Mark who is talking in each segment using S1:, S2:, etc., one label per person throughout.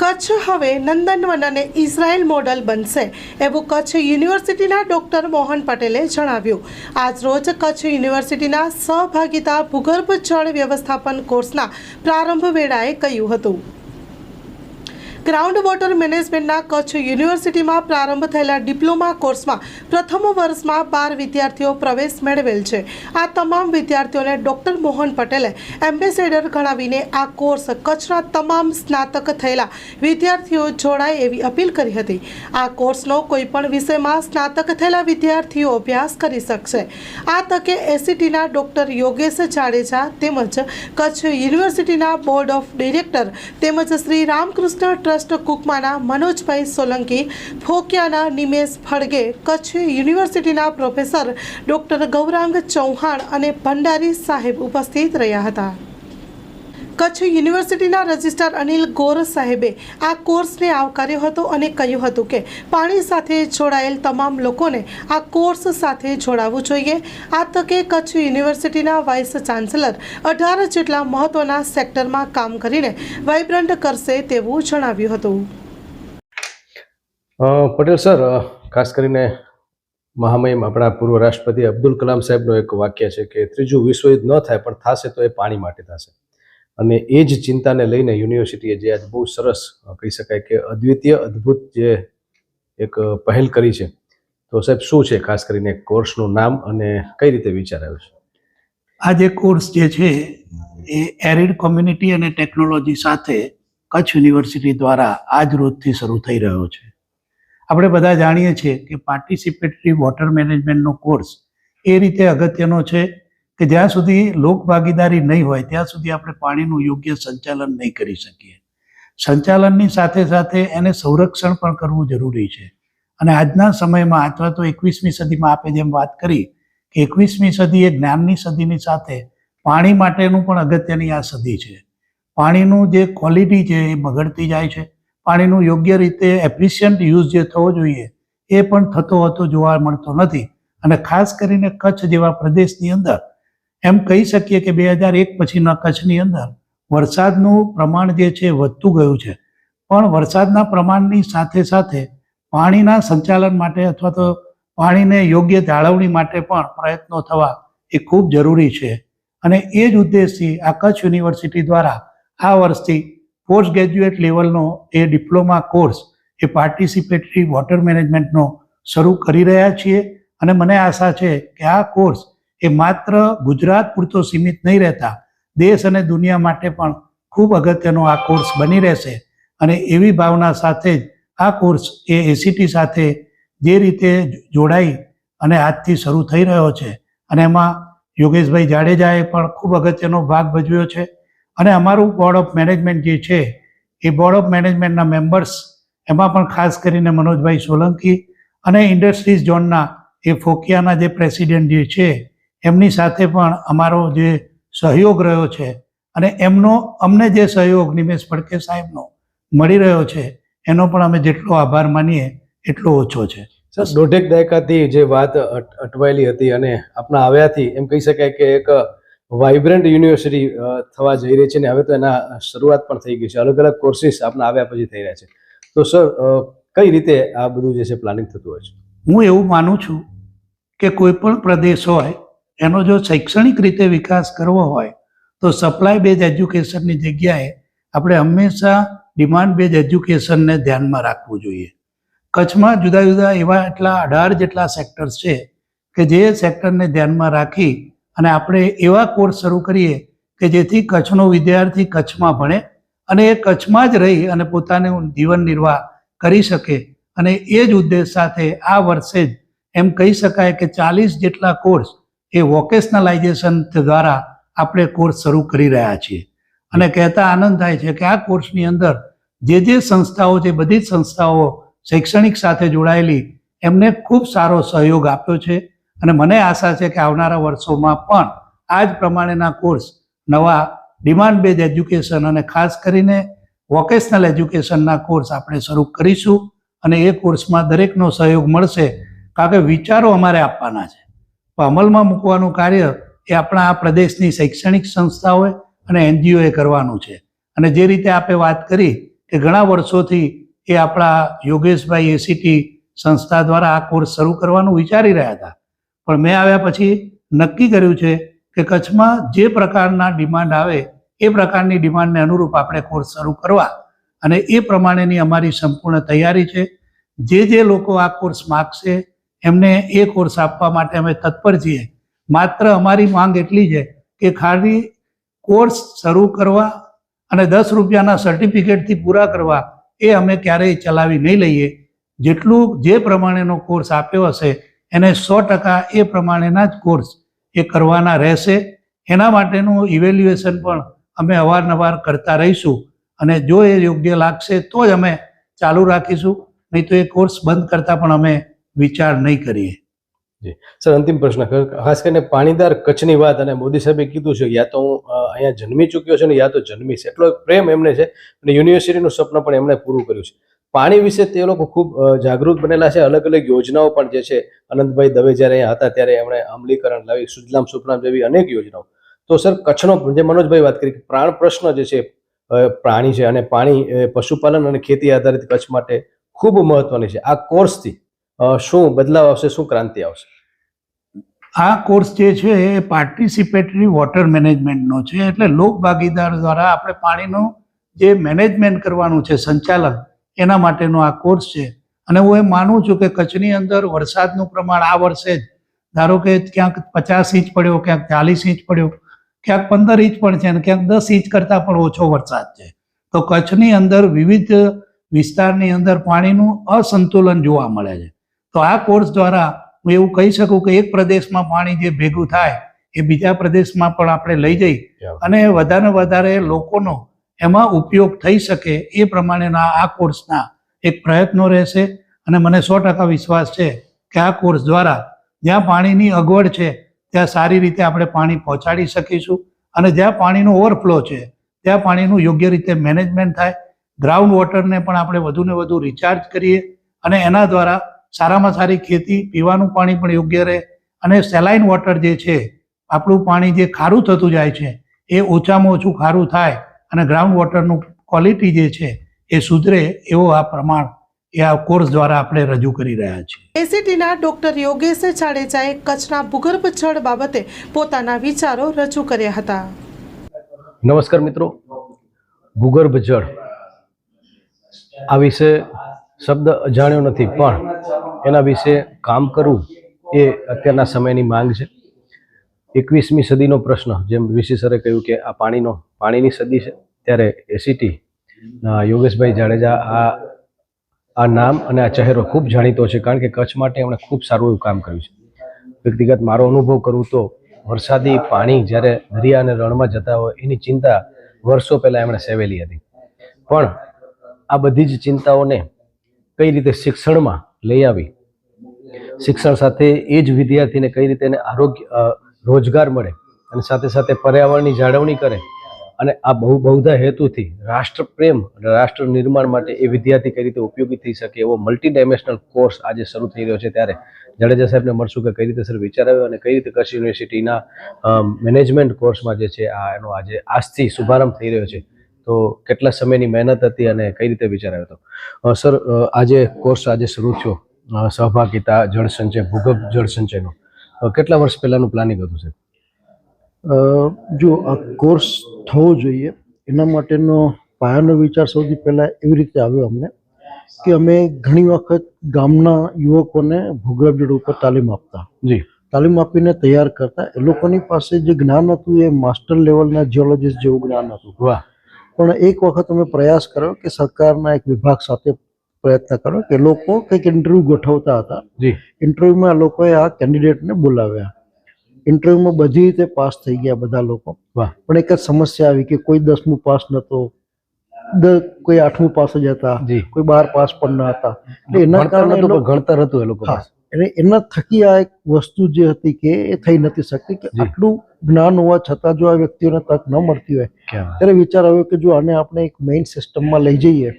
S1: કચ્છ હવે નંદનવન અને Israel model બનશે એવું કચ્છ યુનિવર્સિટીના ડોક્ટર મોહન પટેલે જણાવ્યું. આજરોજ કચ્છ યુનિવર્સિટીના સહભાગિતા ભૂગર્ભ જળ વ્યવસ્થાપન કોર્સના પ્રારંભ વેળાએ કહ્યું હતું. ગ્રાઉન્ડ વોટર મેનેજમેન્ટના કચ્છ યુનિવર્સિટીમાં પ્રારંભ થયેલા ડિપ્લોમા કોર્સમાં પ્રથમ વર્ષમાં બાર વિદ્યાર્થીઓ પ્રવેશ મેળવેલ છે. આ તમામ વિદ્યાર્થીઓને ડૉક્ટર મોહન પટેલે એમ્બેસેડર ગણાવીને આ કોર્સ કચ્છના તમામ સ્નાતક થયેલા વિદ્યાર્થીઓ જોડાય એવી અપીલ કરી હતી. આ કોર્સનો કોઈપણ વિષયમાં સ્નાતક થયેલા વિદ્યાર્થીઓ અભ્યાસ કરી શકશે. આ તકે એસીટીના ડૉક્ટર યોગેશ જાડેજા તેમજ કચ્છ યુનિવર્સિટીના બોર્ડ ઓફ ડિરેક્ટર તેમજ શ્રી રામકૃષ્ણ ટ્રસ્ટ કુકમાના મનોજભાઈ સોલંકી, ફોકિયાના નિમેશ ફળગે, કચ્છ યુનિવર્સિટીના પ્રોફેસર ડૉક્ટર ગૌરાંગ ચૌહાણ અને ભંડારી સાહેબ ઉપસ્થિત રહ્યા હતા. કચ્છ યુનિવર્સિટીના રજિસ્ટ્રાર અનિલ ગોર સાહેબે આ કોર્સને આવકાર્યો હતો અને કહ્યું હતું કે પાણી સાથે જોડાયેલ તમામ લોકોને આ કોર્સ સાથે જોડાવવું જોઈએ. આ તકે કચ્છ યુનિવર્સિટીના વાઇસ ચાન્સેલર અઢાર જેટલા મહત્વના સેક્ટરમાં કામ કરીને વાઇબ્રન્ટ કરશે તેવું જણાવ્યું હતું.
S2: પટેલ સર ખાસ કરીને મહામહિમ આપણા પૂર્વ રાષ્ટ્રપતિ અબ્દુલ કલામ સાહેબનું એક વાક્ય છે કે ત્રીજું વિશ્વયુદ્ધ ન થાય પણ થશે તો એ પાણી માટે થશે. અને એ જ ચિંતાને લઈને યુનિવર્સિટીએ જે આજ બહુ સરસ કહી શકાય કે અદ્વિતીય, અદ્ભુત જે એક પહેલ કરી છે. તો સાહેબ, શું છે ખાસ કરીને કોર્સનું નામ અને કઈ રીતે વિચાર આવ્યો છે?
S3: આ જે કોર્સ જે છે, એ એરિડ કોમ્યુનિટી અને ટેકનોલોજી સાથે કચ્છ યુનિવર્સિટી દ્વારા આજ રોજથી શરૂ થઈ રહ્યો છે. આપણે બધા જાણીએ છીએ કે પાર્ટિસિપેટરી વોટર મેનેજમેન્ટનો કોર્સ એ રીતે અગત્યનો છે કે જ્યાં સુધી લોક ભાગીદારી નહીં હોય, ત્યાં સુધી આપણે પાણીનું યોગ્ય સંચાલન નહીં કરી શકીએ. સંચાલનની સાથે સાથે એને સંરક્ષણ પણ કરવું જરૂરી છે. અને આજના સમયમાં, અથવા તો એકવીસમી સદીમાં આપે જેમ વાત કરી, કે એકવીસમી સદી એ જ્ઞાનની સદીની સાથે પાણી માટેનું પણ અગત્યની આ સદી છે. પાણીનું જે ક્વોલિટી છે એ બગડતી જાય છે. પાણીનું યોગ્ય રીતે એફિશિયન્ટ યુઝ જે થવો જોઈએ, એ પણ થતો હોતો જોવા મળતો નથી. અને ખાસ કરીને કચ્છ જેવા પ્રદેશની અંદર એમ કહી શકીએ કે બે હજાર એક પછીના કચ્છની અંદર વરસાદનું પ્રમાણ જે છે વધતું ગયું છે. પણ વરસાદના પ્રમાણની સાથે સાથે પાણીના સંચાલન માટે અથવા તો પાણીને યોગ્ય જાળવણી માટે પણ પ્રયત્નો થવા એ ખૂબ જરૂરી છે. અને એ જ ઉદ્દેશથી આ કચ્છ યુનિવર્સિટી દ્વારા આ વર્ષથી પોસ્ટ ગ્રેજ્યુએટ લેવલનો એ ડિપ્લોમા કોર્સ એ પાર્ટિસિપેટરી વોટર મેનેજમેન્ટનો શરૂ કરી રહ્યા છીએ. અને મને આશા છે કે આ કોર્સ એ માત્ર ગુજરાત પૂરતો સીમિત નહીં રહેતા, દેશ અને દુનિયા માટે પણ ખૂબ અગત્યનો આ કોર્સ બની રહેશે. અને એવી ભાવના સાથે જ આ કોર્સ એ એસીટી સાથે જે રીતે જોડાઈ અને આજથી શરૂ થઈ રહ્યો છે. અને એમાં યોગેશભાઈ જાડેજાએ પણ ખૂબ અગત્યનો ભાગ ભજવ્યો છે. અને અમારું બોર્ડ ઓફ મેનેજમેન્ટ જે છે, એ બોર્ડ ઓફ મેનેજમેન્ટના મેમ્બર્સ એમાં પણ ખાસ કરીને મનોજભાઈ સોલંકી અને ઇન્ડસ્ટ્રીઝ ઝોનના એ ફોકિયાના જે પ્રેસિડેન્ટ જે છે એમની સાથે પણ અમારો જે સહયોગ રહ્યો છે અને એમનો અમને જે સહયોગ નિમેશ ફડકે સાહેબનો મળી રહ્યો છે એનો પણ અમે જેટલો આભાર માનીએ એટલો ઓછો છે.
S2: સર દોઢેક દાયકાથી જે વાત અટવાયેલી હતી અને આપણા આવ્યાથી એમ કહી શકાય કે એક વાઇબ્રન્ટ યુનિવર્સિટી થવા જઈ રહી છે ને હવે તો એના શરૂઆત પણ થઈ ગઈ છે. અલગ અલગ કોર્સિસ આપના આવ્યા પછી થઈ રહ્યા છે. તો સર કઈ રીતે આ બધું જે છે પ્લાનિંગ થતું હોય છે?
S3: હું એવું માનું છું કે કોઈ પણ પ્રદેશ હોય એનો જો શૈક્ષણિક રીતે વિકાસ કરવો હોય, તો સપ્લાય બેઝ એજ્યુકેશનની જગ્યાએ આપણે હંમેશા ડિમાન્ડ બેઝ એજ્યુકેશનને ધ્યાનમાં રાખવું જોઈએ. કચ્છમાં જુદા જુદા એવા એટલા અઢાર જેટલા સેક્ટર્સ છે કે જે સેક્ટરને ધ્યાનમાં રાખી અને આપણે એવા કોર્સ શરૂ કરીએ કે જેથી કચ્છનો વિદ્યાર્થી કચ્છમાં ભણે અને એ કચ્છમાં જ રહી અને પોતાનું જીવન નિર્વાહ કરી શકે અને એ જ ઉદ્દેશ સાથે આ વર્ષે જ એમ કહી શકાય કે ચાલીસ જેટલા કોર્સ એ વોકેશનલાઇઝેશન દ્વારા આપણે કોર્સ શરૂ કરી રહ્યા છીએ. અને કહેતા આનંદ થાય છે કે આ કોર્સની અંદર જે જે સંસ્થાઓ છે, બધી જ સંસ્થાઓ શૈક્ષણિક સાથે જોડાયેલી, એમને ખૂબ સારો સહયોગ આપ્યો છે. અને મને આશા છે કે આવનારા વર્ષોમાં પણ આ જ પ્રમાણેના કોર્સ નવા ડિમાન્ડ બેઝ એજ્યુકેશન અને ખાસ કરીને વોકેશનલ એજ્યુકેશનના કોર્સ આપણે શરૂ કરીશું. અને એ કોર્સમાં દરેકનો સહયોગ મળશે. કારણ કે વિચારો અમારે આપવાના છે. અમલમાં મૂકવાનું કાર્ય એ આપણા આ પ્રદેશની શૈક્ષણિક સંસ્થાઓએ અને એનજીઓએ કરવાનું છે. અને જે રીતે આપે વાત કરી કે ઘણા વર્ષોથી એ આપણા યોગેશભાઈ એસીટી સંસ્થા દ્વારા આ કોર્સ શરૂ કરવાનું વિચારી રહ્યા હતા. પણ મેં આવ્યા પછી નક્કી કર્યું છે કે કચ્છમાં જે પ્રકારના ડિમાન્ડ આવે એ પ્રકારની ડિમાન્ડને અનુરૂપ આપણે કોર્સ શરૂ કરવા અને એ પ્રમાણેની અમારી સંપૂર્ણ તૈયારી છે. જે જે લોકો આ કોર્સ માગશે એમને એ કોર્સ આપવા માટે અમે તત્પર છીએ. માત્ર અમારી માંગ એટલી છે કે ખાલી કોર્સ શરૂ કરવા અને દસ રૂપિયાના સર્ટિફિકેટથી પૂરા કરવા એ અમે ક્યારેય ચલાવી નહીં લઈએ. જેટલું જે પ્રમાણેનો કોર્સ આપ્યો હશે, એને સો ટકા એ પ્રમાણેના જ કોર્સ એ કરવાના રહેશે. એના માટેનું ઇવેલ્યુએશન પણ અમે અવારનવાર કરતા રહીશું અને જો એ યોગ્ય લાગશે તો જ અમે ચાલુ રાખીશું. નહીં તો એ કોર્સ બંધ કરતાં પણ અમે વિચાર નહીં કરીએ.
S2: સર, અંતિમ પ્રશ્ન. ખાસ કરીને પાણીદાર કચ્છની વાત અને મોદી સાહેબે કીધું છે યા તો હું અહીંયા જન્મી ચૂક્યો છું ને યા તો જન્મીશ એટલો પ્રેમ એમને છે અને યુનિવર્સિટીનું સ્વપ્ન પણ એમણે પૂરું કર્યું છે. પાણી વિશે તે લોકો ખૂબ જાગૃત બનેલા છે. અલગ અલગ યોજનાઓ પણ જે છે, અનંતભાઈ દવે જ્યારે અહીંયા હતા ત્યારે એમણે અમલીકરણ લાવી, સુજલામ સુફલામ જેવી અનેક યોજનાઓ. તો સર, કચ્છનો જે મનોજભાઈ વાત કરી કે પ્રાણ પ્રશ્ન જે છે પ્રાણી છે અને પાણી પશુપાલન અને ખેતી આધારિત કચ્છ માટે ખૂબ મહત્વની છે. આ કોર્સથી શું બદલાવ આવશે, શું ક્રાંતિ આવશે?
S3: આ કોર્સ જે છે, એ પાર્ટિસિપેટરી વોટર મેનેજમેન્ટનો છે. એટલે લોક ભાગીદાર દ્વારા આપણે પાણીનું જે મેનેજમેન્ટ કરવાનું છે, સંચાલન, એના માટેનો આ કોર્સ છે. અને હું એ માનું છું કે કચ્છની અંદર વરસાદનું પ્રમાણ આ વર્ષે જ, ધારો કે ક્યાંક પચાસ ઇંચ પડ્યો, ક્યાંક ચાલીસ ઇંચ પડ્યો, ક્યાંક પંદર ઇંચ પણ છે અને ક્યાંક દસ ઇંચ કરતાં પણ ઓછો વરસાદ છે. તો કચ્છની અંદર વિવિધ વિસ્તારની અંદર પાણીનું અસંતુલન જોવા મળે છે. તો આ કોર્સ દ્વારા હું એવું કહી શકું કે એક પ્રદેશમાં પાણી જે ભેગું થાય એ બીજા પ્રદેશમાં પણ આપણે લઈ જઈ અને વધારે વધારે લોકોનો એમાં ઉપયોગ થઈ શકે એ પ્રમાણેના આ કોર્સના એક પ્રયત્નો રહેશે અને મને સો ટકા વિશ્વાસ છે કે આ કોર્સ દ્વારા જ્યાં પાણીની અગવડ છે ત્યાં સારી રીતે આપણે પાણી પહોંચાડી શકીશું અને જ્યાં પાણીનો ઓવરફ્લો છે ત્યાં પાણીનું યોગ્ય રીતે મેનેજમેન્ટ થાય ગ્રાઉન્ડ વોટરને પણ આપણે વધુને વધુ રિચાર્જ કરીએ અને એના દ્વારા સારામાં સારી ખેતી પીવાનું પાણી પણ યોગ્ય રહે અને સેલાઇન વોટર જે છે આપણું પાણી જે ખારું થતું જાય છે એ ઓછામાં ઓછું ખારું થાય અને ગ્રાઉન્ડ વોટરનું ક્વોલિટી જે છે એ સુધરે એવો આ પ્રમાણ એ આ કોર્સ દ્વારા આપણે રજૂ કરી રહ્યા છીએ.
S1: એસીટીના ડોક્ટર યોગેશ જાડેજાએ કચ્છના ભૂગર્ભ જળ બાબતે પોતાના વિચારો રજૂ કર્યા હતા.
S2: નમસ્કાર મિત્રો. ભૂગર્ભ જળ આ વિશે શબ્દ અજાણ્યો નથી, પણ એના વિશે કામ કરવું એ અત્યારના સમયની માંગ છે. એકવીસમી સદીનો પ્રશ્ન, જેમ વીસી સરે કહ્યું કે આ પાણીનો, પાણીની સદી છે, ત્યારે એસીટી યોગેશભાઈ જાડેજા આ આ નામ અને આ ચહેરો ખૂબ જાણીતો છે, કારણ કે કચ્છ માટે એમણે ખૂબ સારું એવું કામ કર્યું છે. વ્યક્તિગત મારો અનુભવ કરું તો, વરસાદી પાણી જ્યારે દરિયા અને રણમાં જતા હોય, એની ચિંતા વર્ષો પહેલાં એમણે સેવેલી હતી. પણ આ બધી જ ચિંતાઓને કઈ રીતે શિક્ષણમાં લઈ આવી? શિક્ષણ સાથે એ જ વિદ્યાર્થીને કઈ રીતે એને આરોગ્ય રોજગાર મળે અને સાથે સાથે પર્યાવરણની જાળવણી કરે અને આ બહુ, બહુધા હેતુથી રાષ્ટ્ર પ્રેમ અને રાષ્ટ્ર નિર્માણ માટે એ વિદ્યાર્થી કઈ રીતે ઉપયોગી થઈ શકે એવો મલ્ટી ડાયમેન્શનલ કોર્સ આજે શરૂ થઈ રહ્યો છે ત્યારે. જાડેજા સાહેબને મળશું કે કઈ રીતે સર વિચાર આવ્યો અને કઈ રીતે કચ્છ યુનિવર્સિટીના મેનેજમેન્ટ કોર્સમાં જે છે આ એનો આજે આજથી શુભારંભ થઈ રહ્યો છે. તો કેટલા સમયની મહેનત હતી અને કઈ રીતે વિચાર આવ્યો હતો સર આજે કોર્સ આજે શરૂ થયો. સહભાગિતા જળ સંચય ભૂગર્ભ જળ સંચયનો. કેટલા વર્ષ પહેલાનું પ્લાનિંગ હતું સાહેબ
S4: જો આ કોર્સ થવો જોઈએ એના માટેનો પાયાનો વિચાર સૌથી પહેલાં એવી રીતે આવ્યો અમને કે અમે ઘણી વખત ગામના યુવકોને ભૂગર્ભ જળ ઉપર તાલીમ આપતા.
S2: જી.
S4: તાલીમ આપીને તૈયાર કરતા. એ લોકોની પાસે જે જ્ઞાન હતું એ માસ્ટર લેવલના જીઓલોજીસ્ટ જેવું જ્ઞાન હતું.
S2: વાહ.
S4: પણ એક વખત અમે પ્રયાસ કર્યો કે સરકારના એક વિભાગ સાથે પ્રયત્ન કર્યો કે લોકો કંઈક ઇન્ટરવ્યૂ ગોઠવતા હતા.
S2: જી.
S4: ઇન્ટરવ્યૂમાં આ લોકોએ આ કેન્ડિડેટને બોલાવ્યા. ઇન્ટરવ્યૂમાં બધી રીતે પાસ થઈ ગયા બધા લોકો.
S2: વાહ.
S4: પણ એક જ સમસ્યા આવી કે કોઈ દસમું પાસ નતો. દ- કોઈ આઠમું પાસ જ હતા.
S2: જી.
S4: કોઈ બાર પાસ પણ ન હતા. એટલે એના
S2: ભણતર
S4: કારણે એ
S2: નહોતું પણ
S4: લોકો-
S2: ગણતર હતું એ લોકો
S4: હા.
S2: પાસે.
S4: એટલે એના થકી આ એક વસ્તુ જે હતી કે એ થઈ નથી શકતી કે
S2: જી.
S4: આટલું જ્ઞાન હોવા છતાં જો આ વ્યક્તિઓને તક ન મળતી હોય ત્યારે વિચાર આવ્યો કે જો આને આપણે એક મેઇન સિસ્ટમમાં લઈ જઈએ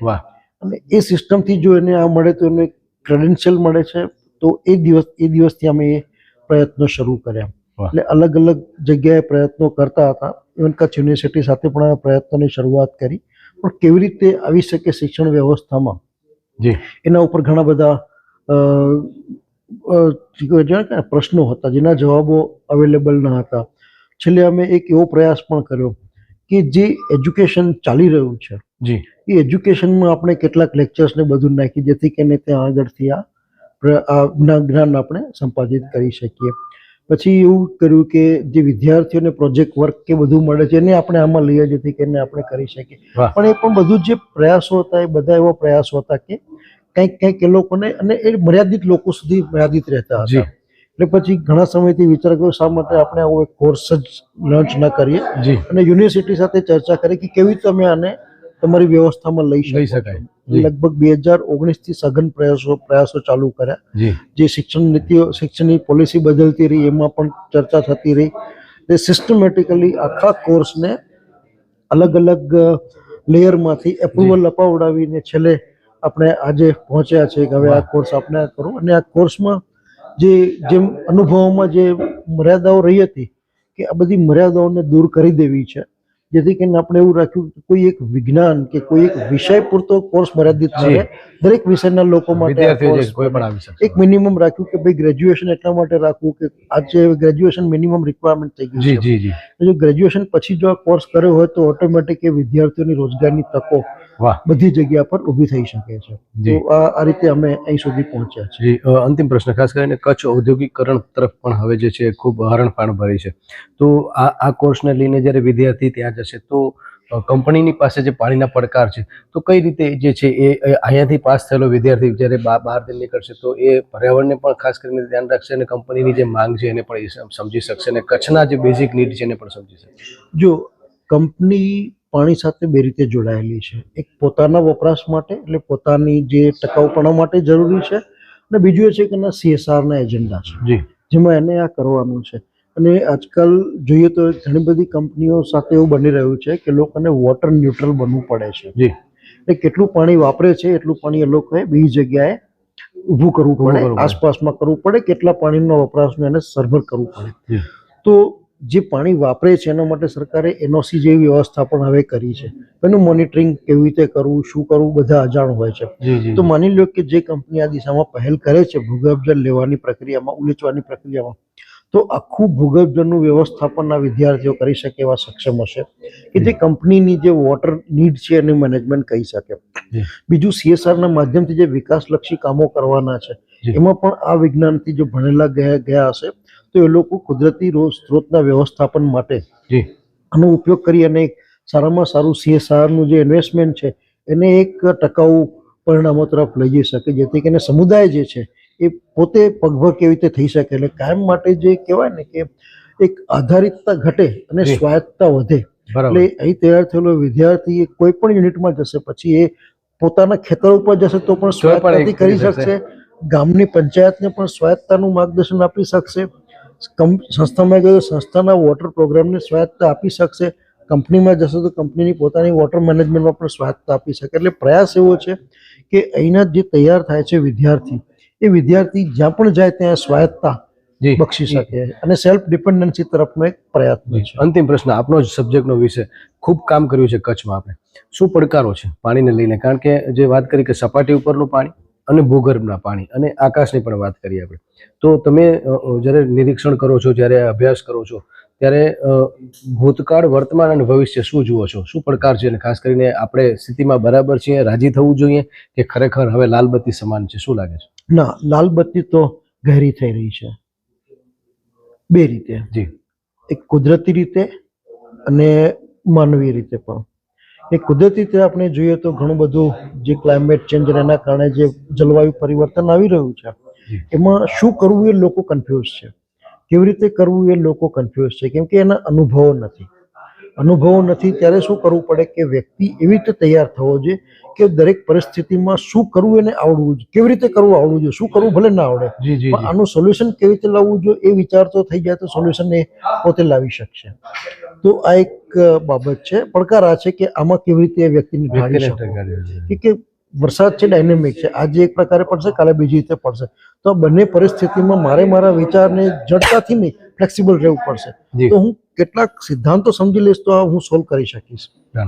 S4: અને એ સિસ્ટમથી જો એને આ મળે તો એને ક્રેડેન્શિયલ મળે છે તો એ દિવસ એ દિવસથી અમે એ પ્રયત્નો શરૂ કર્યા. એટલે અલગ અલગ જગ્યાએ પ્રયત્નો કરતા હતા. ઇવન કચ્છ યુનિવર્સિટી સાથે પણ અમે પ્રયત્નોની શરૂઆત કરી. પણ કેવી રીતે આવી શકે શિક્ષણ વ્યવસ્થામાં?
S2: જી.
S4: એના ઉપર ઘણા બધા પ્રશ્નો હતા જેના જવાબો અવેલેબલ ન હતા. છેલ્લે અમે એક એવો પ્રયાસ પણ કર્યો કે જે એજ્યુકેશન ચાલી રહ્યું છે.
S2: જી.
S4: એ એજ્યુકેશનમાં આપણે કેટલાક લેક્ચર્સને બધું નાખી જેથી કરીને ત્યાં આગળથી આ જ્ઞાન આપણે સંપાદિત કરી શકીએ. પછી એવું કર્યું કે જે વિદ્યાર્થીઓને પ્રોજેક્ટ વર્ક કે બધું મળે છે એને આપણે આમાં લઈએ જેથી કરીને આપણે કરી શકીએ. પણ એ પણ બધું જે પ્રયાસો હતા એ બધા એવા પ્રયાસો હતા કે કંઈક કંઈક એ લોકોને અને એ મર્યાદિત લોકો સુધી મર્યાદિત રહેતા હતા. એટલે પછી ઘણા સમયથી વિચાર કર્યો શા માટે આપણે આવો એક કોર્સ જ લોન્ચ ન કરીએ?
S2: જી.
S4: અને યુનિવર્સિટી સાથે ચર્ચા કરી કે કેવી તમે આને તમારી વ્યવસ્થામાં લઈ
S2: લઈ શકાય.
S4: લગભગ બે હજાર ઓગણીસથી સઘન પ્રયાસો પ્રયાસો ચાલુ કર્યા.
S2: જે.
S4: શિક્ષણ નીતિઓ શિક્ષણની પોલિસી બદલતી રહી એમાં પણ ચર્ચા થતી રહી. તે સિસ્ટમેટિકલી આખા કોર્સને અલગ અલગ લેયરમાંથી એપ્રુવલ અપાવડાવીને છેલ્લે આપણે આજે પહોંચ્યા છે કે હવે આ કોર્સ આપણે આ કરો અને આ કોર્સમાં જે જેમ અનુભવોમાં જે મર્યાદાઓ રહી હતી કે આ બધી મર્યાદાઓને દૂર કરી દેવી છે. જેથી કરીને આપણે એવું રાખ્યું કે કોઈ એક વિજ્ઞાન કે કોઈ એક વિષય પૂરતો કોર્સ મર્યાદિત છે. દરેક વિષયના લોકો માટે એક મિનિમમ રાખ્યું કે ભાઈ ગ્રેજ્યુએશન એટલા માટે રાખવું કે આજે ગ્રેજ્યુએશન મિનિમમ રિક્વાયરમેન્ટ થઈ ગઈ છે.
S2: જી
S4: ગ્રેજ્યુએશન પછી જો આ કોર્સ કર્યો હોય તો ઓટોમેટિક એ વિદ્યાર્થીઓની રોજગારની તકો બધી જગ્યા પર ઊભી થઈ શકે છે. તો આ રીતે અમે અહીં સુધી પહોંચ્યા છે
S2: અંતિમ પ્રશ્ન ખાસ કરીને કચ્છ ઔદ્યોગિકરણ તરફ પણ હવે જે છે ખૂબ હરણફાણ ભરી છે. તો આ આ કોર્સને લઈને જ્યારે વિદ્યાર્થી ત્યાં જશે તો કંપનીની પાસે જે પાણીના પડકાર છે તો કઈ રીતે જે છે એ અહીંયાથી પાસ થયેલો વિદ્યાર્થી જ્યારે બહાર નીકળશે તો એ પર્યાવરણને પણ ખાસ કરીને ધ્યાન રાખશે અને કંપનીની જે માંગ છે એને પણ સમજી શકશે અને કચ્છના જે બેઝિક નીડ છે એને પણ સમજી શકશે.
S4: જો કંપની પાણી સાથે બે રીતે જોડાયેલી છે. એક પોતાના વપરાશ માટે એટલે પોતાની જે ટકાઉપણા માટે જરૂરી છે અને બીજું એ છે કે એના સીએસઆરના એજન્ડા છે.
S2: જી.
S4: જેમાં એને આ કરવાનું છે. અને આજકાલ જોઈએ તો ઘણી બધી કંપનીઓ સાથે એવું બની રહ્યું છે કે લોકોને વોટર ન્યુટ્રલ બનવું પડે છે.
S2: જી.
S4: એટલે કેટલું પાણી વાપરે છે એટલું પાણી એ લોકોએ બીજી જગ્યાએ ઊભું કરવું પડે આસપાસમાં કરવું પડે કેટલા પાણીનો વપરાશનું એને સરભર કરવું પડે. તો જે પાણી વાપરે છે એના માટે સરકારે એનઓસી જેવી વ્યવસ્થા પણ હવે કરી છે. એનું મોનિટરિંગ કેવી રીતે કરવું શું કરવું બધા અજાણ હોય છે. તો માની લો કે જે કંપની આ દિશામાં પહેલ કરે છે ભૂગર્ભ જળ લેવાની પ્રક્રિયામાં ઉલેચવાની પ્રક્રિયામાં તો આખું ભૂગર્ભ જળનું વ્યવસ્થાપનના વિદ્યાર્થીઓ કરી શકે એવા સક્ષમ હશે કે જે કંપનીની જે વોટર નીડ છે એનું મેનેજમેન્ટ કહી શકે. બીજું સીએસઆરના માધ્યમથી જે વિકાસલક્ષી કામો કરવાના છે એમાં પણ આ વિજ્ઞાનથી જો ભણેલા ગયા ગયા હશે તો એ લોકો કુદરતી રોજ સ્ત્રોતના વ્યવસ્થાપન માટે
S2: જી.
S4: આનો ઉપયોગ કરી અને સારામાં સારું સીએસઆરનું જે ઇન્વેસ્ટમેન્ટ છે એને એક ટકાઉ પરિણામો તરફ લઈ જઈ શકે જેથી કરીને સમુદાય જે છે એ પોતે પગભર કેવી રીતે થઈ શકે એટલે કાયમ માટે જે કહેવાય ને કે એક આધારિતતા ઘટે અને. સ્વાયત્તતા વધે. એટલે અહીં તૈયાર થયેલો વિદ્યાર્થી એ કોઈ પણ યુનિટમાં જશે પછી એ પોતાના ખેતર ઉપર જશે તો પણ
S2: તો પણ
S4: સ્વાયત્તાથી
S2: એક
S4: કરી શકશે ગામની પંચાયતને પણ સ્વાયત્તાનું માર્ગદર્શન આપી શકશે. સંસ્થામાં ગયો સંસ્થાના વોટર પ્રોગ્રામને સ્વાયત્તા આપી શકશે. કંપનીમાં જશે તો કંપનીની પોતાની વોટર મેનેજમેન્ટમાં પણ સ્વાયત્તા આપી શકે. એટલે પ્રયાસ એવો છે કે અહીંના જે તૈયાર થાય છે વિદ્યાર્થી એ વિદ્યાર્થી જ્યાં પણ જાય ત્યાં સ્વાયત્તા
S2: જી.
S4: બક્ષી શકે અને સેલ્ફ ડિપેન્ડન્સી તરફનો એક પ્રયત્ન છે.
S2: અંતિમ પ્રશ્ન આપનો જ સબ્જેક્ટનો વિષય. ખૂબ કામ કર્યું છે કચ્છમાં આપણે. શું પડકારો છે પાણીને લઈને? કારણ કે જે વાત કરી કે સપાટી ઉપરનું પાણી અને ભૂગર્ભના પાણી અને આકાશની પણ વાત કરીએ આપણે. તો તમે જ્યારે નિરીક્ષણ કરો છો જ્યારે અભ્યાસ કરો છો ત્યારે ભૂતકાળ વર્તમાન અને ભવિષ્ય શું જુઓ છો? શું પડકાર છે? અને ખાસ કરીને આપણે સ્થિતિમાં બરાબર છીએ રાજી થવું જોઈએ કે ખરેખર હવે લાલબત્તી સમાન છે? શું લાગે છે?
S4: ના લાલબત્તી તો ગહેરી થઈ રહી છે. બે રીતે.
S2: જી.
S4: એક કુદરતી રીતે અને માનવીય રીતે પણ. એ કુદરતી રીતે આપણે જોઈએ તો ઘણું બધું જે ક્લાઇમેટ ચેન્જ એના કારણે જે જલવાયુ પરિવર્તન આવી રહ્યું છે એમાં શું કરવું એ લોકો કન્ફ્યુઝ છે. કેવી રીતે કરવું એ લોકો કન્ફ્યુઝ છે કેમ કે એના અનુભવો નથી. અનુભવો નથી ત્યારે શું કરવું પડે કે વ્યક્તિ એવી રીતે તૈયાર થવો જોઈએ કે દરેક પરિસ્થિતિમાં શું કરવું એને આવડવું જોઈએ. કેવી રીતે કરવું આવડવું જોઈએ શું કરવું ભલે ના આવડે. પણ આનું સોલ્યુશન કેવી રીતે લાવવું જોઈએ એ વિચાર તો થઈ જાય તો સોલ્યુશન એ પોતે લાવી શકશે. તો આ એક બાબત છે. પડકાર આ છે કે આમાં કેવી રીતે વ્યક્તિને ઢાળી કે વરસાદ છે ડાયનેમિક છે. આજે એક પ્રકારે પડશે કાલે બીજી રીતે પડશે. તો બંને પરિસ્થિતિમાં મારે મારા વિચારને જડતાથી નહીં ફ્લેક્સિબલ રહેવું પડશે. તો હું કેટલાક સિદ્ધાંતો સમજી લઈશ તો આ હું સોલ્વ કરી શકીશ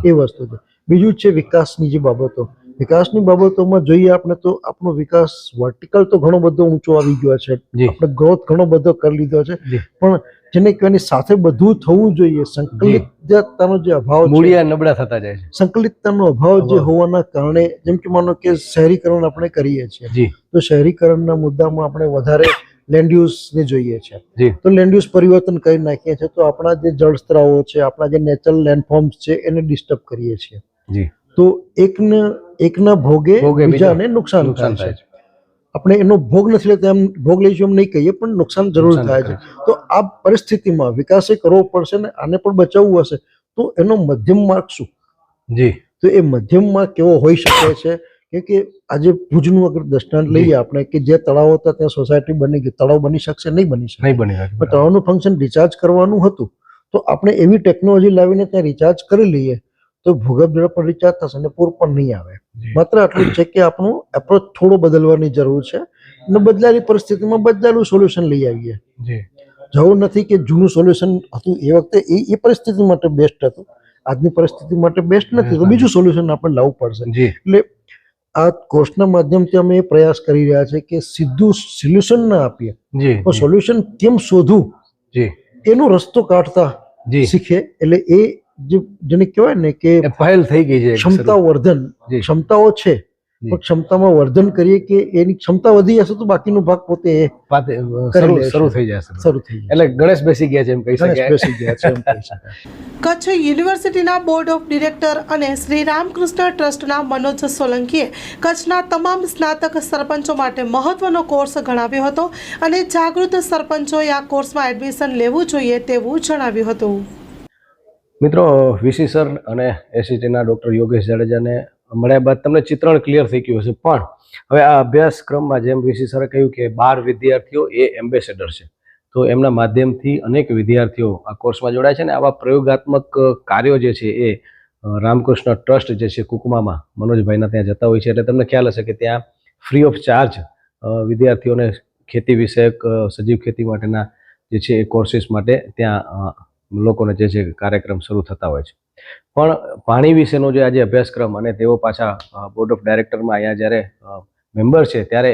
S4: એ વસ્તુ છે. બીજું છે વિકાસની જે બાબતો. વિકાસની બાબતોમાં જોઈએ આપણે તો આપણો વિકાસ વર્ટિકલ તો ઘણો બધો ઊંચો આવી ગયો છે. આપણે ગ્રોથ ઘણો બધો કરી લીધો છે. પણ જેને કહેવાની સાથે બધું થવું જોઈએ. સંકલિતતાનો જે અભાવ
S2: મૂળિયા નબળા થતા જાય છે.
S4: સંકલિતતાનો અભાવ જે હોવાના કારણે જેમ કે માનો કે શહેરીકરણ આપણે કરીએ છીએ તો શહેરીકરણના મુદ્દામાં આપણે વધારે લેન્ડ યુઝને જોઈએ છે તો લેન્ડ યુઝ પરિવર્તન કરી નાખીએ છીએ. તો આપણા જે જળસ્ત્રાવો છે આપણા જે નેચરલ લેન્ડફોર્મ્સ છે એને ડિસ્ટર્બ કરીએ છીએ. તો એકને એકના ભોગે બીજાને નુકસાન
S2: નુકસાન
S4: થાય છે. આપણે એનો ભોગ નથી લેતા એમ ભોગ લઈશું એમ નહીં કહીએ પણ નુકસાન જરૂર થાય છે. તો આ પરિસ્થિતિમાં વિકાસે કરવો પડશે ને આને પણ બચાવવું હશે તો એનો મધ્યમ માર્ગ શું?
S2: જી.
S4: તો એ મધ્યમ માર્ગ કેવો હોઈ શકે છે? કે કે આજે ભુજનું અગર દ્રષ્ટાંત લઈએ આપણે કે જે તળાવ હતા ત્યાં સોસાયટી બની ગઈ તળાવ બની શકશે નહીં બની શકે
S2: નહીં બની શકે
S4: પણ તળાવનું ફંક્શન રિચાર્જ કરવાનું હતું. તો આપણે એવી ટેકનોલોજી લાવીને ત્યાં રિચાર્જ કરી લઈએ તો ભૂગર્ભ જળ પણ રિચાર્જ થશે અને પૂર પણ નહીં આવે. માત્ર આટલું છે કે આપણું એપ્રોચ થોડો બદલવાની જરૂર છે અને બદલાયેલી પરિસ્થિતિમાં બદલાયેલું સોલ્યુશન લઈ આવીએ. જવું નથી કે જૂનું સોલ્યુશન હતું એ વખતે એ એ પરિસ્થિતિ માટે બેસ્ટ હતું. આજની પરિસ્થિતિ માટે બેસ્ટ નથી તો બીજું સોલ્યુશન આપણે લાવવું પડશે. એટલે આ કોર્સના માધ્યમથી અમે એ પ્રયાસ કરી રહ્યા છે કે સીધું સોલ્યુશન ના આપીએ. પણ સોલ્યુશન કેમ શોધવું? એનો રસ્તો કાઢતા
S2: જી.
S4: શીખે. એટલે એ જે જેને કહેવાય ને કે
S2: પહેલ થઈ ગઈ છે
S4: ક્ષમતા વર્ધન ક્ષમતાઓ છે. પણ ક્ષમતામાં વર્ધન કરીએ કે એની ક્ષમતા વધી જશે તો બાકીનો ભાગ પોતે
S2: શરૂ થઈ જશે.
S4: શરૂ થઈ
S2: એટલે ગણેશ બેસી ગયા છે એમ કહી શકાય.
S4: બેસી ગયા છે એમ
S1: કચ્છ યુનિવર્સિટીના બોર્ડ ઓફ ડિરેક્ટર અને શ્રી રામકૃષ્ણ ટ્રસ્ટના મનોજ સોલંકીએ કચ્છના તમામ સ્નાતક સરપંચો માટે મહત્વનો કોર્સ ગણાવ્યો હતો અને જાગૃત સરપંચોએ આ કોર્સમાં એડમિશન લેવું જોઈએ તેવું જણાવ્યું હતું.
S2: મિત્રો વીસી સર અને એસીટીના ડૉક્ટર યોગેશ જાડેજાને મળ્યા બાદ તમને ચિત્રણ ક્લિયર થઈ ગયું હશે. પણ હવે આ અભ્યાસક્રમમાં જેમ વીસી સરે કહ્યું કે બાર વિદ્યાર્થીઓ એ એમ્બેસેડર છે. તો એમના માધ્યમથી અનેક વિદ્યાર્થીઓ આ કોર્સમાં જોડાય છે ને આવા પ્રયોગાત્મક કાર્યો જે છે એ રામકૃષ્ણ ટ્રસ્ટ જે છે કુકમામાં મનોજભાઈના ત્યાં જતા હોય છે. એટલે તમને ખ્યાલ હશે કે ત્યાં ફ્રી ઓફ ચાર્જ વિદ્યાર્થીઓને ખેતી વિષયક સજીવ ખેતી માટેના જે છે એ કોર્સિસ માટે ત્યાં લોકોને જે છે કાર્યક્રમ શરૂ થતા હોય છે. પણ પાણી વિશેનો જે આજે અભ્યાસક્રમ અને તેઓ પાછા બોર્ડ ઓફ ડાયરેક્ટરમાં અહીંયા જ્યારે મેમ્બર છે ત્યારે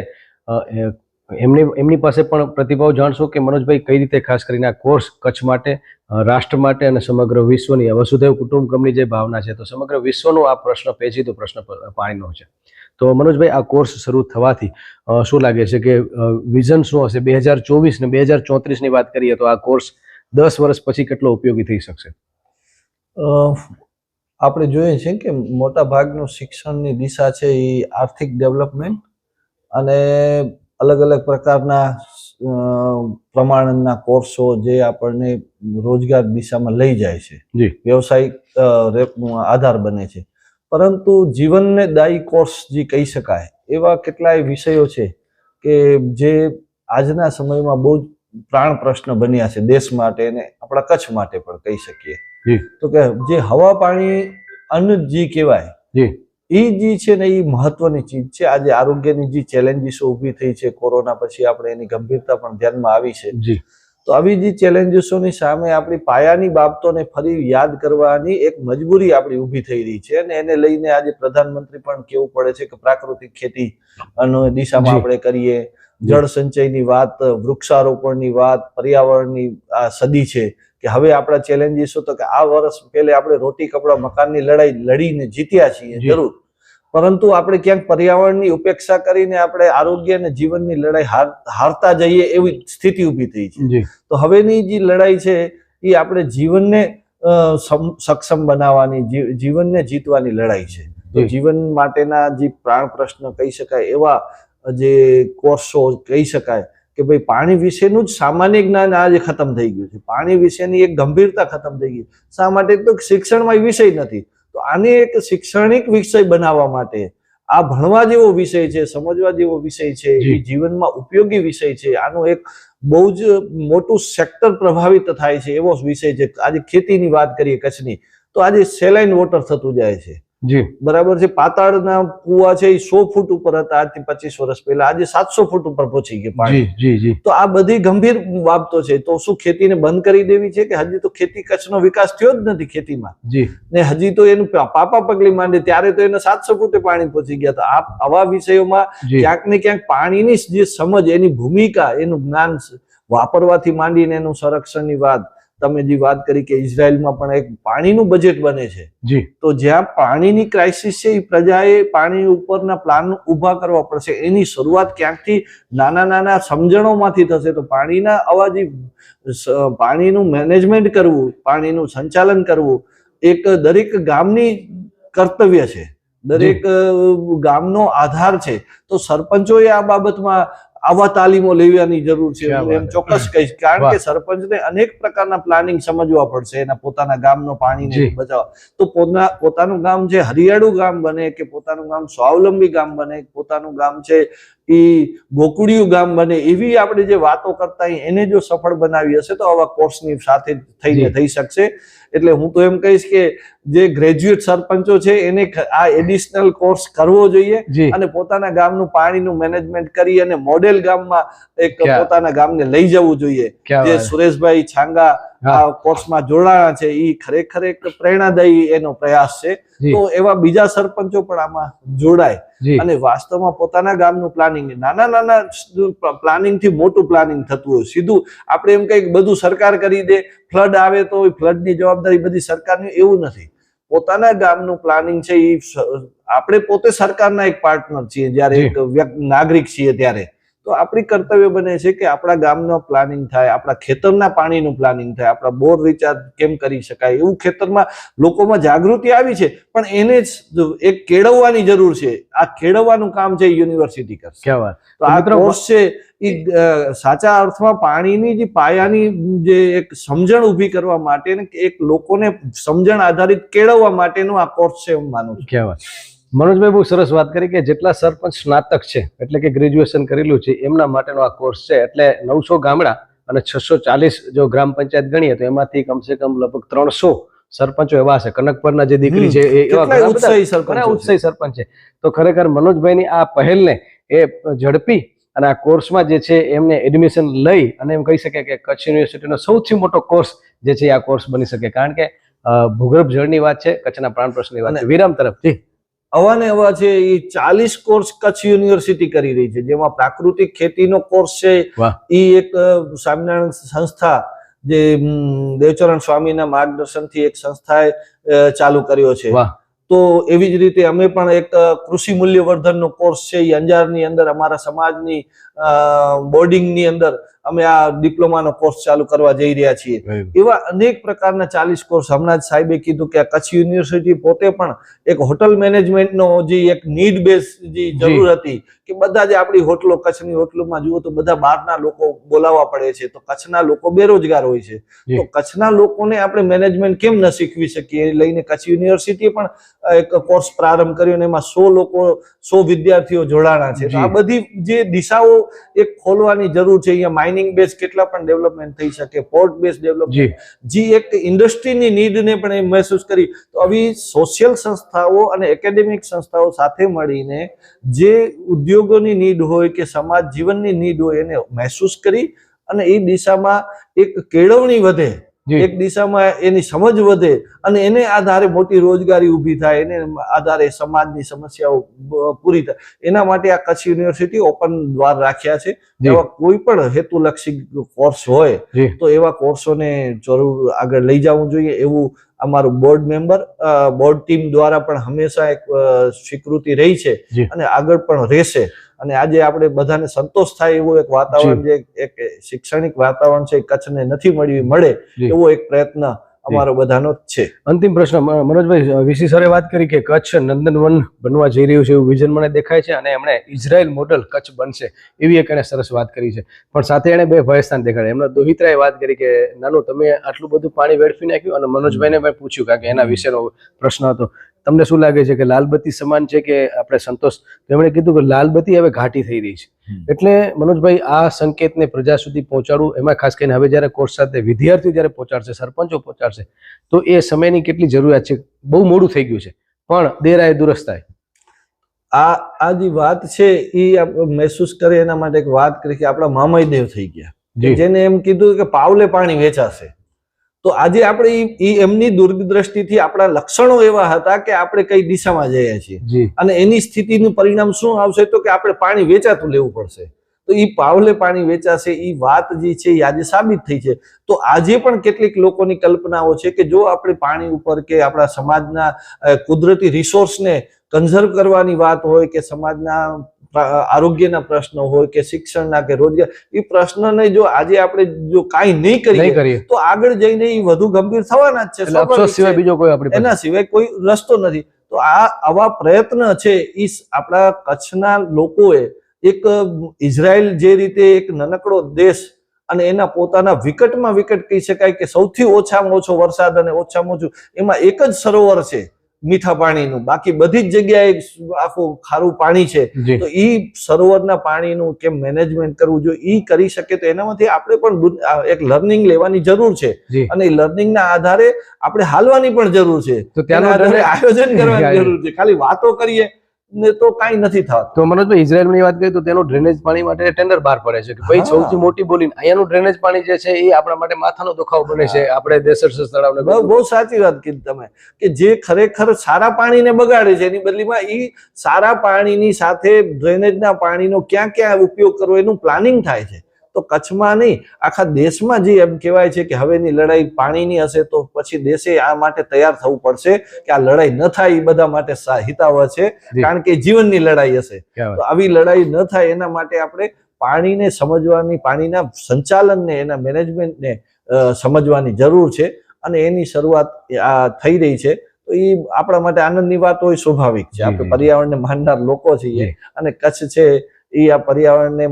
S2: એમની એમની પાસે પણ પ્રતિભાવ જાણશો કે મનોજભાઈ કઈ રીતે ખાસ કરીને આ કોર્સ કચ્છ માટે રાષ્ટ્ર માટે અને સમગ્ર વિશ્વની વસુધૈવ કુટુંબકમની જે ભાવના છે, તો સમગ્ર વિશ્વનો આ પ્રશ્ન પેચીતો પ્રશ્ન પાણીનો છે. તો મનોજભાઈ, આ કોર્સ શરૂ થવાથી શું લાગે છે કે વિઝન શું હશે? બે હજાર ચોવીસ ને બે હજાર ચોત્રીસની વાત કરીએ તો આ કોર્સ દસ વર્ષ પછી કેટલો ઉપયોગી થઈ શકશે?
S5: આપણે જોઈએ છે કે મોટા ભાગનું શિક્ષણની દિશા છે એ આર્થિક ડેવલપમેન્ટ અને અલગ અલગ પ્રકારના પ્રમાણના કોર્સો જે આપણને રોજગાર દિશામાં લઈ જાય છે.
S2: જી.
S5: વ્યવસાયિક આધાર બને છે. પરંતુ જીવનને દાયી કોર્સ જે કહી શકાય એવા કેટલાય વિષયો છે કે જે આજના સમયમાં બહુ જ પ્રાણ પ્રશ્ન બન્યા છે દેશ માટે અને આપણા કચ્છ માટે પણ કહી શકીએ. તો કે જે હવા પાણી અન્ન જી કહેવાય એ જે છે ને એ મહત્વની ચીજ છે. આજે આરોગ્યની જે ચેલેન્જીસો ઊભી થઈ છે કોરોના પછી આપણે એની ગંભીરતા પણ ધ્યાનમાં આવી છે. તો આવી જે ચેલેન્જીસોની સામે આપણી પાયાની બાબતોને ફરી યાદ કરવાની એક મજબૂરી આપણી ઊભી થઈ રહી છે અને એને લઈને આજે પ્રધાનમંત્રી પણ કેવું પડે છે કે પ્રાકૃતિક ખેતી દિશામાં આપણે કરીએ. જળ સંચયની વાત વૃક્ષારોપણની વાત પર્યાવરણની આ સદી છે કે હવે આપણા ચેલેન્જીસ તો કે આ વર્ષ પહેલે આપણે રોટી કપડા મકાનની લડાઈ લડીને જીત્યા છીએ. જરૂર. પરંતુ આપણે ક્યાંક પર્યાવરણની ઉપેક્ષા કરીને આપણે આરોગ્ય અને જીવનની લડાઈ હારતા જઈએ એવી સ્થિતિ ઊભી થઈ છે. તો હવેની જે લડાઈ છે એ આપણે જીવનને સક્ષમ બનાવવાની જીવનને જીતવાની લડાઈ છે. તો જીવન માટેના જે પ્રાણ પ્રશ્ન કહી શકાય એવા જે કોષો કહી શકાય કે ભાઈ પાણી વિશેનું જ સામાન્ય જ્ઞાન આજે ખતમ થઈ ગયું છે. પાણી વિશેની એક ગંભીરતા ખતમ થઈ ગઈ શા માટે? તો શિક્ષણમાં એ વિષય નથી. તો આને એક શિક્ષણિક વિષય બનાવવા માટે આ ભણવા જેવો વિષય છે સમજવા જેવો વિષય છે એ જીવનમાં ઉપયોગી વિષય છે. આનો એક બહુ જ મોટું સેક્ટર પ્રભાવિત થાય છે એવો વિષય છે. આજે ખેતીની વાત કરીએ કચ્છની તો આજે સેલાઇન વોટર થતું જાય છે.
S2: જી.
S5: બરાબર છે. પાતાળના કુવા છે એ સો ફૂટ ઉપર હતા. આજથી પચીસ વર્ષ પહેલા. આજે સાતસો ફૂટ ઉપર પહોંચી ગયા પાણી. તો આ બધી ગંભીર બાબતો છે. તો શું ખેતીને બંધ કરી દેવી છે કે હજી તો ખેતી કચ્છનો વિકાસ થયો જ નથી ખેતીમાં?
S2: જી.
S5: ને હજી તો એનું પાપા પગલી માંડે. ત્યારે તો એને સાતસો ફૂટે પાણી પહોંચી ગયા તો આ આવા વિષયોમાં ક્યાંક ને ક્યાંક પાણીની જે સમજ એની ભૂમિકા એનું જ્ઞાન વાપરવાથી માંડીને એનું સંરક્ષણની વાત તમે જે વાત કરી કે ઇઝરાયલમાં પણ એક પાણીનું બજેટ બને છે.
S2: જી.
S5: તો જ્યાં પાણીની ક્રાઇસિસ છે એ પ્રજાએ પાણી ઉપરના પ્લાન ઊભા કરવા પડશે. એની શરૂઆત ક્યાંકથી નાના નાના સમજણોમાંથી થશે. તો પાણીના આવા જે પાણીનું મેનેજમેન્ટ કરવું પાણીનું સંચાલન કરવું એક દરેક ગામની કર્તવ્ય છે. દરેક ગામનો આધાર છે. તો સરપંચોએ આ બાબતમાં આવા તાલીમો લેવાની જરૂર છે હું એમ ચોક્કસ કહીશ. કારણ. કે સરપંચને અનેક પ્રકારના પ્લાનિંગ સમજવા પડશે એના પોતાના ગામનો પાણીને
S2: બચાવવા.
S5: બચાવ તો પોતાના પોતાનું ગામ જે હરિયાળું ગામ બને કે પોતાનું ગામ સ્વાવલંબી ગામ બને પોતાનું ગામ છે એ ગોકુડિયું ગામ બને એવી આપણે જે વાતો કરતા એને જો સફળ બનાવી હશે તો આવા કોર્સની સાથે થઈને થઈ શકશે એટલે હું તો એમ કહીશ કે જે ગ્રેજ્યુએટ સરપંચો છે એને આ એડિશનલ કોર્સ કરવો જોઈએ અને પોતાના ગામનું પાણીનું મેનેજમેન્ટ કરી અને મોડેલ ગામમાં એક? પોતાના ગામને લઈ જવું જોઈએ જે સુરેશભાઈ છાંગા. આ કોર્સમાં જોડાણા છે એ ખરેખર એક પ્રેરણાદાયી એનો પ્રયાસ છે. તો એવા બીજા સરપંચો પણ આમાં જોડાય. અને વાસ્તવમાં પોતાના ગામનું પ્લાનિંગ નાના નાના પ્લાનિંગથી મોટું પ્લાનિંગ થતું હોય. સીધું આપણે એમ કઈ બધું સરકાર કરી દે ફ્લડ આવે તો ફ્લડની જવાબદારી બધી સરકારની એવું નથી. પોતાના ગામનું પ્લાનિંગ છે એ આપણે પોતે સરકારના એક પાર્ટનર છીએ જ્યારે એક નાગરિક છીએ ત્યારે. તો આપણી કર્તવ્ય બને છે કે આપણા ગામનો પ્લાનિંગ થાય આપણા ખેતરના પાણીનું પ્લાનિંગ થાય આપણા બોર રિચાર્જ કેમ કરી શકાય એવું ખેતરમાં લોકોમાં જાગૃતિ આવી છે. પણ એને જ એક કેળવવાની જરૂર છે. આ કેળવવાનું કામ છે યુનિવર્સિટી કરશે. તો આ કોર્સ છે એ સાચા અર્થમાં પાણીની જે પાયાની જે એક સમજણ ઊભી કરવા માટે એક લોકોને સમજણ આધારિત કેળવવા માટેનું આ કોર્સ છે હું માનું છું.
S2: મનોજભાઈ બહુ સરસ વાત કરી કે જેટલા સરપંચ સ્નાતક છે એટલે કે ગ્રેજ્યુએશન કરેલું છે એમના માટેનો આ કોર્સ છે. એટલે નવસો ગામડા અને છસો ચાલીસ જો ગ્રામ પંચાયત ગણીએ તો એમાંથી કમસે કમ લગભગ ત્રણસો સરપંચો એવા હશે. કનકપરના જે દીકરી છે એ
S5: ઉત્સાહી સરપંચો છે.
S2: તો ખરેખર મનોજભાઈની આ પહેલને એ ઝડપી અને આ કોર્સમાં જે છે એમને એડમિશન લઈ અને એમ કહી શકે કે કચ્છ યુનિવર્સિટીનો સૌથી મોટો કોર્સ જે છે આ કોર્સ બની શકે. કારણ કે ભૂગર્ભ જળની વાત છે કચ્છના પ્રાણ પ્રશ્નની વાત છે. વિરામ તરફ
S5: અવાને અવા છે એ ચાલીસ કોર્સ કચ્છ યુનિવર્સિટી કરી રહી છે જેમાં પ્રાકૃતિક ખેતીનો કોર્સ છે. એ એક સ્વામિનારાયણ સંસ્થા જે દેવચરણ સ્વામીના માર્ગદર્શનથી એક સંસ્થાએ ચાલુ કર્યો છે. તો એવી જ રીતે અમે પણ એક કૃષિ મૂલ્યવર્ધનનો કોર્સ છે. એ અંજારની અંદર અમારા સમાજની બોર્ડિંગની અંદર અમે આ ડિપ્લોમાનો કોર્સ ચાલુ કરવા જઈ રહ્યા છીએ. એવા અનેક પ્રકારના ચાલીસ કોર્સ હમણાં જ સાહેબે કીધું કે કચ્છ યુનિવર્સિટી પોતે પણ એક હોટલ મેનેજમેન્ટનો જે એક નીડ બેઝ જે જરૂર હતી કે બધા જ આપણી હોટલો કચ્છની હોટલોમાં જુઓ તો બધા બહારના લોકો બોલાવવા પડે છે. તો કચ્છના લોકો બેરોજગાર હોય છે. તો કચ્છના લોકોને આપણે મેનેજમેન્ટ કેમ ન શીખવી શકીએ? એ લઈને કચ્છ યુનિવર્સિટીએ પણ એક કોર્સ પ્રારંભ કર્યો અને એમાં સો લોકો સો વિદ્યાર્થીઓ જોડાણા છે. તો આ બધી જે દિશાઓ એક ખોલવાની જરૂર છે. અહીંયા માઇનિંગ બેઝ કેટલા પણ ડેવલપમેન્ટ થઈ શકે પોર્ટ બેઝ ડેવલપમેન્ટ
S2: જે.
S5: એક ઇન્ડસ્ટ્રીની નીડને પણ એ મહેસૂસ કરી. તો આવી સોશિયલ સંસ્થાઓ અને એકેડેમિક સંસ્થાઓ સાથે મળીને જે ઉદ્યોગોની નીડ હોય કે સમાજ જીવનની નીડ હોય એને મહેસૂસ કરી અને એ દિશામાં એક કેળવણી વધે. એક દિશામાં એની સમજ વધે અને એને આધારે મોટી રોજગારી ઊભી થાય એને આધારે સમાજની સમસ્યાઓ પૂરી થાય. એના માટે આ કચ્છ યુનિવર્સિટી ઓપન દ્વાર રાખ્યા છે. એવા કોઈ પણ હેતુલક્ષી કોર્સ હોય તો એવા કોર્સોને જરૂર આગળ લઈ જવું જોઈએ એવું અમારું બોર્ડ મેમ્બર બોર્ડ ટીમ દ્વારા પણ હંમેશા એક સ્વીકૃતિ રહી છે અને આગળ પણ રહેશે. અને આજે આપણે બધાને સંતોષ થાય એવું એક વાતાવરણ જે. એક શૈક્ષણિક વાતાવરણ છે કચ્છને નથી મળ્યું મળે એવો એક પ્રયત્ન અમારો બધાનો જ છે.
S2: અંતિમ પ્રશ્ન મનોજભાઈ વીસી સરે વાત કરી કે કચ્છ નંદનવન બનવા જઈ રહ્યું છે એવું વિઝન મને દેખાય છે અને એમણે ઇઝરાયલ મોડલ કચ્છ બનશે એવી એક એણે સરસ વાત કરી છે. પણ સાથે એણે બે ભયસ્થાન દેખાડ્યા. એમના દોહિત્રાએ વાત કરી કે નાનું તમે આટલું બધું પાણી વેડફી નાખ્યું? અને મનોજભાઈને મેં પૂછ્યું કારણ કે એના વિશેનો પ્રશ્ન હતો. તમને શું લાગે છે કે લાલબત્તી સમાન છે કે આપણે સંતોષ? તેમણે કીધું કે લાલબત્તી હવે ઘાટી થઈ રહી છે. એટલે મનોજભાઈ આ સંકેતને પ્રજા સુધી પહોંચાડવું એમાં ખાસ કરીને હવે જ્યારે કોર્સ સાથે વિદ્યાર્થીઓ જ્યારે પહોંચાડશે સરપંચો પહોંચાડશે તો એ સમયની કેટલી જરૂરિયાત છે? બહુ મોડું થઈ ગયું છે. પણ દેરાય દુરસ્ત થાય
S5: આ આ જે વાત છે એ મહેસૂસ કરે એના માટે એક વાત કરી કે આપણા મામયદેવ થઈ ગયા. જેને એમ કીધું કે પાવલે પાણી વેચાશે. તો આજે આપણે એમની દૂરદ્રષ્ટિથી આપણા લક્ષણો એવા હતા કે આપણે કઈ દિશામાં જઈએ છીએ. અને એની સ્થિતિનું પરિણામ શું આવશે તો કે આપણે પાણી વેચાતું લેવું પડશે. તો એ પાવલે પાણી વેચાશે એ વાત જે છે એ આજે સાબિત થઈ છે. તો આજે પણ કેટલીક લોકોની કલ્પનાઓ છે કે જો આપણે પાણી ઉપર કે આપણા સમાજના કુદરતી રિસોર્સને કન્ઝર્વ કરવાની વાત હોય કે સમાજના આરોગ્યના પ્રશ્નો હોય કે શિક્ષણના કે રોજગાર એ પ્રશ્નને જો આજે આપણે જો કાંઈ નહીં કરીએ
S2: કરીએ.
S5: તો આગળ જઈને એ વધુ ગંભીર થવાના જ છે.
S2: અફસોસ સિવાય બીજો કોઈ આપણી
S5: એના સિવાય કોઈ રસ્તો નથી. તો આ આવા પ્રયત્ન છે એ આપણા કચ્છના લોકોએ એક ઇઝરાયલ જે રીતે એક નનકડો દેશ અને એના પોતાના વિકટમાં વિકટ કહી શકાય કે સૌથી ઓછામાં ઓછો વરસાદ અને ઓછામાં ઓછું એમાં એક જ સરોવર છે. મીઠા પાણીનું. બાકી બધી જ જગ્યાએ આખું ખારું પાણી છે. તો ઈ સરોવરના પાણીનું કેમ મેનેજમેન્ટ કરવું જોઈએ? ઈ કરી શકે તો એનામાંથી આપણે પણ એક લર્નિંગ લેવાની જરૂર છે. અને એ લર્નિંગના આધારે આપણે હાલવાની પણ જરૂર છે.
S2: તો
S5: તેના આધારે આયોજન કરવાની જરૂર છે. ખાલી વાતો કરીએ ને તો કાંઈ નથી થતું.
S2: તો મનોજભાઈ ઇઝરાયલની વાત કરીએ તો તેનું ડ્રેનેજ પાણી માટે ટેન્ડર બહાર પડે છે કે ભાઈ સૌથી મોટી બોલી અહીંયાનું ડ્રેનેજ પાણી જે છે એ આપણા માટે માથાનો દુખાવો બને છે. આપણે દેસર તળાવને
S5: બહુ બહુ સાચી વાત કીધી તમે કે જે ખરેખર સારા પાણીને બગાડે છે એની બદલીમાં એ સારા પાણીની સાથે ડ્રેનેજના પાણીનો ક્યાં ક્યાં ઉપયોગ કરવો એનું પ્લાનિંગ થાય છે. તો કચ્છમાં નહીં આખા દેશમાં જે એમ કહેવાય છે કે હવેની લડાઈ પાણીની હશે તો પછી દેશે આ માટે તૈયાર થવું પડશે કે આ લડાઈ ન થાય એ બધા માટે હિતાવહ છે કારણ કે જીવનની લડાઈ હશે. તો આવી લડાઈ ન થાય એના માટે આપણે પાણીને સમજવાની પાણીના સંચાલનને એના મેનેજમેન્ટને સમજવાની જરૂર છે અને એની શરૂઆત આ થઈ રહી છે. તો એ આપણા માટે આનંદની વાત હોય સ્વાભાવિક છે. આપણે. પર્યાવરણને માનનાર લોકો છીએ અને કચ્છ છે એ આ પર્યાવરણને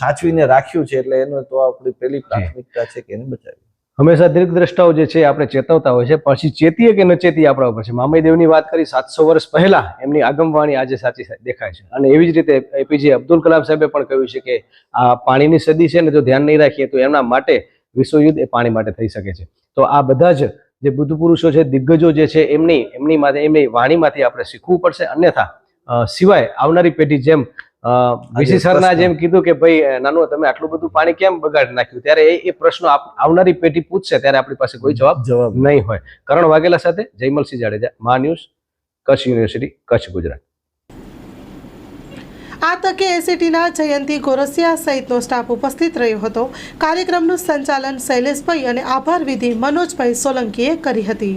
S5: સાચવીને રાખ્યું છે એટલે એનો તો આપણી પહેલી પ્રાથમિકતા છે કે એને બચાવી.
S2: હંમેશા દીર્ઘદ્રષ્ટાઓ જે છે આપણે ચેતવતા હોય છે પછી ચેતીએ કે ન ચેતીએ આપણા ઉપર છે? મામયદેવની વાત કરી સાતસો વર્ષ પહેલા એમની આગમવાણી આજે સાચી દેખાય છે. અને એવી જ રીતે એપીજે અબ્દુલ કલામ સાહેબે પણ કહ્યું છે કે આ પાણીની સદી છે ને જો ધ્યાન નહીં રાખીએ તો એમના માટે વિશ્વયુદ્ધ એ પાણી માટે થઈ શકે છે. તો આ બધા જ જે બુદ્ધ પુરુષો છે દિગ્ગજો જે છે એમની એમની માટે એમની વાણીમાંથી આપણે શીખવું પડશે. અન્યથા સિવાય આવનારી પેઢી જેમ વીસી સરના જેમ કીધું કે ભાઈ નાનું તમે આટલું બધું પાણી કેમ બગાડી નાખ્યું? ત્યારે એ પ્રશ્ન પ્રશ્નો આવનારી પેઢી પૂછશે ત્યારે આપણી પાસે કોઈ જવાબ
S5: જવાબ
S2: નહીં. હોય. કરણ વાઘેલા સાથે જયમલસિંહ જાડેજા મા ન્યૂઝ કચ્છ યુનિવર્સિટી કચ્છ ગુજરાત.
S1: આ તકે એસીટીના જયંતિ ગોરસિયા સહિતનો સ્ટાફ ઉપસ્થિત રહ્યો હતો. કાર્યક્રમનું સંચાલન શૈલેષભાઈ અને આભાર વિધિ મનોજભાઈ સોલંકીએ કરી હતી.